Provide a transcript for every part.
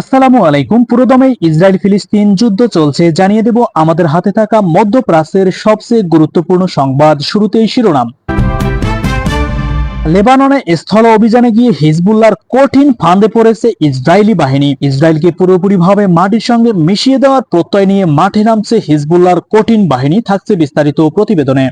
আসসালামু আলাইকুম পুরোদমে ইসরায়েল ফিলিস্তিন যুদ্ধ চলছে, জানিয়ে দেব আমাদের হাতে থাকা মধ্যপ্রাচ্যের সবচেয়ে গুরুত্বপূর্ণ সংবাদ শুরুতেই শিরোনাম। লেবাননে স্থল অভিযানে গিয়ে হিজবুল্লার কঠিন ফাঁদে পড়েছে ইসরায়েলি বাহিনী। ইসরায়েলকে পুরোপুরিভাবে মাটির সঙ্গে মিশিয়ে দেওয়ার প্রত্যয় নিয়ে মাঠে নামছে হিজবুল্লার কঠিন বাহিনী, থাকছে বিস্তারিত প্রতিবেদনে।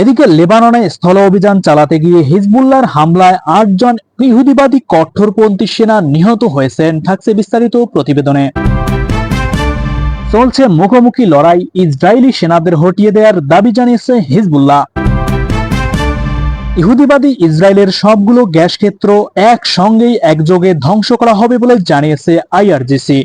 এদিকে লেবাননে স্থল অভিযান চালাতে গিয়ে হিজবুল্লাহর হামলায় আটজন ইহুদিবাদী কঠোরপন্থী সেনা নিহত হয়েছেন, থাকছে বিস্তারিত প্রতিবেদনে। চলছে মুখোমুখি লড়াই, ইসরায়েলি সেনাদের হটিয়ে দেওয়ার দাবি জানিয়েছে হিজবুল্লাহ। ইহুদিবাদী ইসরায়েলের সবগুলো গ্যাস ক্ষেত্র একসঙ্গেই একযোগে ধ্বংস করা হবে বলে জানিয়েছে আইআরজিসি।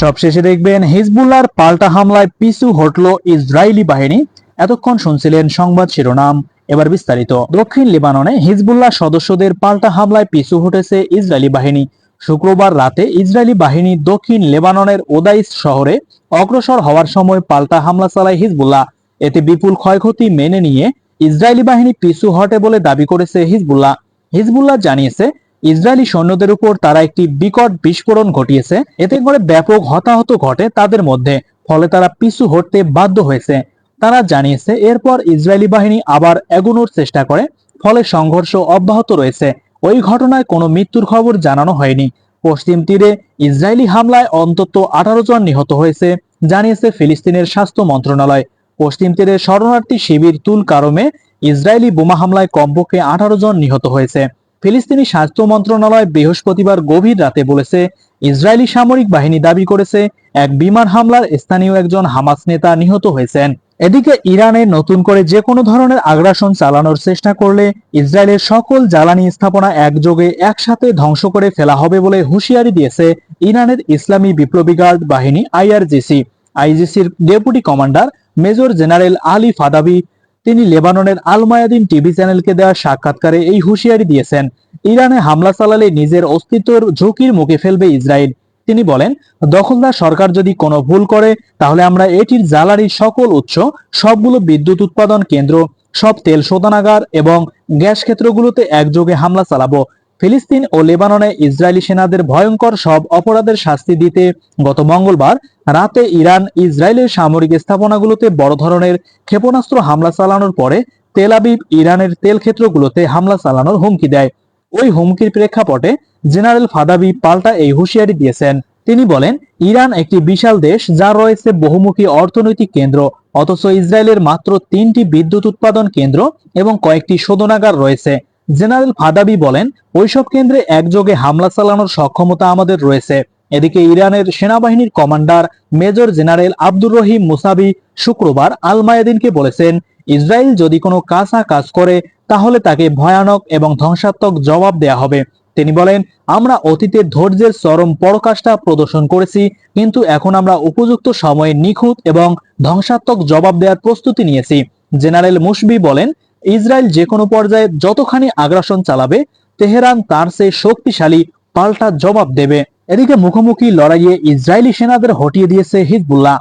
সবশেষে দেখবেন হিজবুল্লাহর পাল্টা হামলায় পিছু হটল ইসরায়েলি বাহিনী। এতক্ষণ শুনছিলেন সংবাদ শিরোনাম। এবার বিস্তারিত। দক্ষিণ লেবাননে হিজবুল্লাহ সদস্যদের পাল্টা হামলায় পিছু হটেছে ইসরায়েলি বাহিনী। শুক্রবার রাতে ইসরায়েলি বাহিনী দক্ষিণ লেবাননের ওদাইস শহরে অগ্রসর হওয়ার সময় পাল্টা হামলা চালায় হিজবুল্লাহ। এতে বিপুল ক্ষয়ক্ষতি মেনে নিয়ে ইসরায়েলি বাহিনী পিছু হটে বলে দাবি করেছে হিজবুল্লাহ। হিজবুল্লাহ জানিয়েছে, ইসরায়েলি সৈন্যদের উপর তারা একটি বিকট বিস্ফোরণ ঘটিয়েছে। এতে করে ব্যাপক হতাহত ঘটে তাদের মধ্যে, ফলে তারা পিছু হটতে বাধ্য হয়েছে। তারা জানিয়েছে, এরপর ইসরায়েলি বাহিনী আবার এগোনোর চেষ্টা করে, ফলে সংঘর্ষ অব্যাহত রয়েছে। ওই ঘটনায় কোনো মৃত্যুর খবর জানানো হয়নি। পশ্চিম তীরে ইসরায়েলি হামলায় অন্তত আঠারো জন নিহত হয়েছে, জানিয়েছে ফিলিস্তিনের স্বাস্থ্য মন্ত্রণালয়। পশ্চিম তীরে শরণার্থী শিবির তুল কারমে ইসরায়েলি বোমা হামলায় কমপক্ষে আঠারো জন নিহত হয়েছে। ফিলিস্তিনি স্বাস্থ্য মন্ত্রণালয় বৃহস্পতিবার গভীর রাতে বলেছে, ইসরায়েলি সামরিক বাহিনী দাবি করেছে, এক বিমান হামলার স্থানীয় একজন হামাস নেতা নিহত হয়েছেন। এদিকে ইরানে নতুন করে যে কোনো ধরনের আগ্রাসন চালানোর চেষ্টা করলে ইসরায়েলের সকল জ্বালানি স্থাপনা একযোগে একসাথে ধ্বংস করে ফেলা হবে বলে হুঁশিয়ারি দিয়েছে ইরানের ইসলামী বিপ্লবী গার্ড বাহিনী IRGC. আইজিসির deputy commander major general Ali Fadavi, তিনি লেবাননের আলমায়াদিন টিভি চ্যানেলকে দেওয়া সাক্ষাৎকারে এই হুঁশিয়ারি দিয়েছেন, ইরানে হামলা চালালে নিজের অস্তিত্বের ঝুঁকির মুখে ফেলবে ইসরায়েল। তিনি বলেন, দখলদার সরকার যদি কোনো ভুল করে, তাহলে আমরা এটির জ্বালানির সকল উৎস, সবগুলো বিদ্যুৎ উৎপাদন কেন্দ্র, সব তেল শোধনাগার এবং গ্যাস ক্ষেত্রগুলোতে একযোগে হামলা চালাবো। ফিলিস্তিন ও লেবাননে ইসরায়েলি সেনাদের ভয়ঙ্কর সব অপরাধের শাস্তি দিতে গত মঙ্গলবার রাতে ইরান ইসরায়েলের সামরিক স্থাপনাগুলোতে বড় ধরনের ক্ষেপণাস্ত্র হামলা চালানোর পরে তেল আবিব ইরানের তেল ক্ষেত্রগুলোতে হামলা চালানোর হুমকি দেয়। ওই হুমকির প্রেক্ষাপটে জেনারেল ফাদাবি পাল্টা এই হুঁশিয়ারি দিয়েছেন। তিনি বলেন, ইরান একটি বিশাল দেশ যার রয়েছে বহুমুখী অর্থনৈতিক কেন্দ্র, অথচ ইসরায়েলের মাত্র তিনটি বিদ্যুৎ উৎপাদন কেন্দ্র এবং কয়েকটি শোধনাগার রয়েছে। জেনারেল ফাদাবি বলেন, ওইসব কেন্দ্রে একযোগে হামলা চালানোর সক্ষমতা আমাদের রয়েছে। এদিকে ইরানের সেনাবাহিনীর commander major general Abdur Rahim Mousavi শুক্রবার আল মায়াদিনকে বলেছেন ইসরায়েল যদি কোনো কাঁচা কাজ করে, তাহলে তাকে ভয়ানক এবং ধ্বংসাত্মক জবাব দেয়া হবে। তিনি বলেন, আমরা অতীতের ধৈর্যের চরম পরকাষ্ঠা প্রদর্শন করেছি, কিন্তু এখন আমরা উপযুক্ত সময়ে নিখুঁত এবং ধ্বংসাত্মক জবাব দেওয়ার প্রস্তুতি নিয়েছি। জেনারেল মুশবি বলেন, ইসরায়েল যে কোনো পর্যায়ে যতখানি আগ্রাসন চালাবে, তেহরান তার চেয়ে শক্তিশালী পাল্টা জবাব দেবে। এদিকে মুখোমুখি লড়াইয়ে ইসরায়েলি সেনাদের হটিয়ে দিয়েছে হিজবুল্লাহ।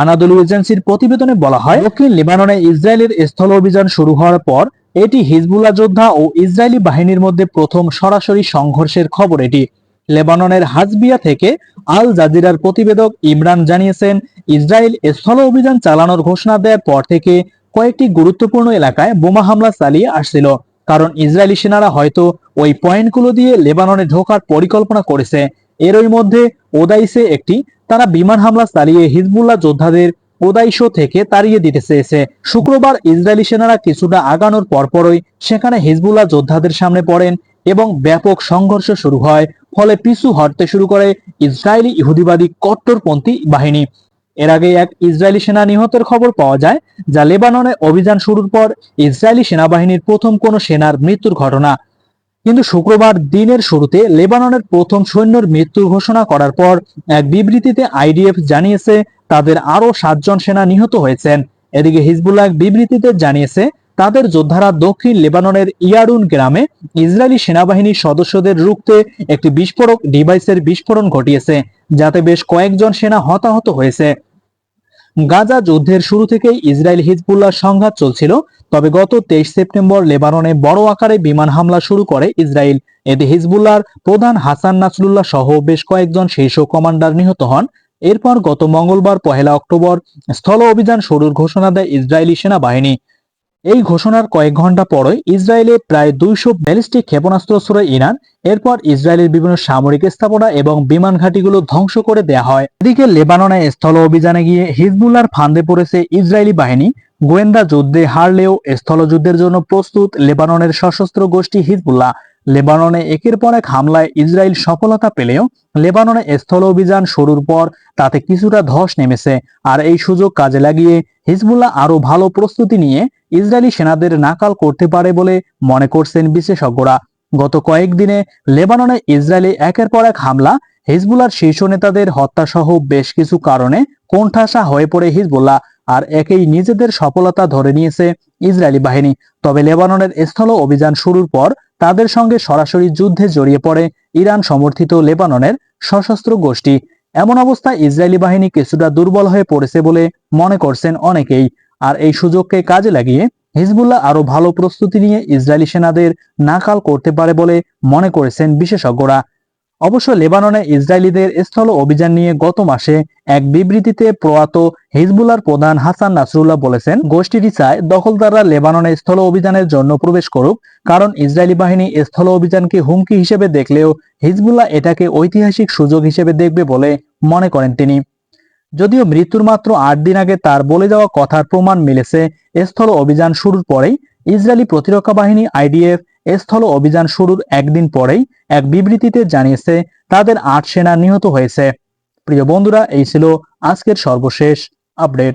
আনাদুল এজেন্সির প্রতিবেদনে বলা হয়, দক্ষিণ লেবাননে ইসরায়েলের স্থল অভিযান শুরু হওয়ার পর এটি হিজবুল্লাহ যোদ্ধা ও ইসরায়েলি বাহিনীর মধ্যে প্রথম সরাসরি সংঘর্ষের খবর এটি। লেবাননের হাজবিয়া থেকে আল জাজিরার প্রতিবেদক ইমরান জানিয়েছেন, ইসরায়েল স্থল অভিযান চালানোর ঘোষণা দেওয়ার পর থেকে কয়েকটি গুরুত্বপূর্ণ এলাকায় বোমা হামলা চালিয়ে আসছিল। কারণ ইসরায়েলি সেনারা হয়তো ওই পয়েন্টগুলো দিয়ে লেবাননে ঢোকার পরিকল্পনা করেছে। এরই মধ্যে ওদাইসে একটি তারা বিমান হামলা চালিয়ে হিজবুল্লাহ যোদ্ধাদের ওদাইশো থেকে তাড়িয়ে দিতে চেয়েছে। শুক্রবার ইসরায়েলি সেনারা কিছুটা আগানোর পরপরই সেখানে হিজবুল্লাহ যোদ্ধাদের সামনে পড়েন এবং ব্যাপক সংঘর্ষ শুরু হয়, ফলে পিছু হটতে শুরু করে ইসরায়েলি ইহুদিবাদী কট্টরপন্থী বাহিনী। এর আগে এক ইসরায়েলি সেনা নিহতের খবর পাওয়া যায়, যা লেবাননে অভিযান শুরুর পর ইসরায়েলি সেনাবাহিনীর প্রথম কোনো সেনার মৃত্যুর ঘটনা কিন্তু শুক্রবার দিনের শুরুতে লেবাননের প্রথম সৈন্যর মৃত্যুর ঘোষণা করার পর এক বিবৃতিতে আইডিএফ জানিয়েছে, তাদের আরও সাতজন সেনা নিহত হয়েছেন। এদিকে হিজবুল্লাহ বিবৃতিতে জানিয়েছে, তাদের যোদ্ধারা দক্ষিণ লেবাননের ইয়ারুন গ্রামে ইসরায়েলি সেনাবাহিনীর সদস্যদের রুখতে একটি বিস্ফোরক ডিভাইসের বিস্ফোরণ ঘটিয়েছে, যাতে বেশ কয়েকজন সেনা হতাহত হয়েছে। গাজা যুদ্ধের শুরু থেকেই ইসরায়েল হিজবুল্লাহ সংঘাত চলছিল, তবে গত তেইশ সেপ্টেম্বর লেবাননে বড় আকারে বিমান হামলা শুরু করে ইসরায়েল। এতে হিজবুল্লাহর প্রধান হাসান নাসরুল্লাহ সহ বেশ কয়েকজন শীর্ষ কমান্ডার নিহত হন। এরপর গত মঙ্গলবার পহেলা অক্টোবর স্থল অভিযান শুরুর ঘোষণা দেয় ইসরায়েলি সেনাবাহিনী। এই ঘোষণার কয়েক ঘণ্টা পরই ইসরায়েলে প্রায় দুইশো ব্যালিস্টিক ক্ষেপণাস্ত্র ছড়ে ইরান, এরপর ইসরায়েলের বিভিন্ন সামরিক স্থাপনা এবং বিমান ঘাঁটিগুলো ধ্বংস করে দেয়া হয়। এদিকে লেবাননে স্থল অভিযানে গিয়ে হিজবুল্লার ফান্দে পড়েছে ইসরায়েলি বাহিনী। গোয়েন্দা যুদ্ধে হারলেও স্থলযুদ্ধের জন্য প্রস্তুত লেবাননের সশস্ত্র গোষ্ঠী হিজবুল্লাহ। লেবাননে একের পর এক হামলায় ইসরায়েল সফলতা পেলেও লেবাননে স্থল অভিযান শুরুর পর তাতে কিছুটা ধস নেমেছে। আর এই সুযোগ কাজে লাগিয়ে হিজবুল্লাহ আরও ভালো প্রস্তুতি নিয়ে ইসরায়েলি সেনাদের নাকাল করতে পারে বলে মনে করছেন বিশেষজ্ঞরা। গত কয়েকদিনে লেবাননে ইসরায়েলি একের পর এক হামলা, হিজবুল্লাহর শীর্ষ নেতাদের হত্যাসহ বেশ কিছু কারণে কোণঠাসা হয়ে পড়ে হিজবুল্লাহ, আর একেই নিজেদের সফলতা ধরে নিয়েছে ইসরায়েলি বাহিনী। তবে লেবাননের স্থল অভিযান শুরুর পর তাদের সঙ্গে সরাসরি যুদ্ধে জড়িয়ে পড়ে ইরান সমর্থিত লেবাননের সশস্ত্র গোষ্ঠী। এমন অবস্থায় ইসরায়েলি বাহিনী কিছুটা দুর্বল হয়ে পড়েছে বলে মনে করছেন অনেকেই। আর এই সুযোগকে কাজে লাগিয়ে হিজবুল্লাহ আরও ভালো প্রস্তুতি নিয়ে ইসরায়েলি সেনাদের নাকাল করতে পারে বলে মনে করেছেন বিশেষজ্ঞরা। অবশ্য লেবাননে ইসরায়েলিদের স্থল অভিযান নিয়ে গত মাসে এক বিবৃতিতে প্রয়াত হিজবুল্লাহর প্রধান হাসান নাসরুল্লাহ বলেছেন, গোষ্ঠীটি চায় দখলদাররা লেবাননে স্থল অভিযানের জন্য প্রবেশ করুক, কারণ ইসরায়েলি বাহিনী স্থল অভিযানকে হুমকি হিসেবে দেখলেও হিজবুল্লাহ এটাকে ঐতিহাসিক সুযোগ হিসেবে দেখবে বলে মনে করেন তিনি। যদিও মৃত্যুর মাত্র আট দিন আগে তার বলে যাওয়া কথার প্রমাণ মিলেছে, স্থল অভিযান শুরুর পরেই ইসরায়েলি প্রতিরক্ষা বাহিনী আইডিএফ স্থল অভিযান শুরুর একদিন পরেই এক বিবৃতিতে জানিয়েছে, তাদের আট সেনা নিহত হয়েছে। প্রিয় বন্ধুরা, এই ছিল আজকের সর্বশেষ আপডেট।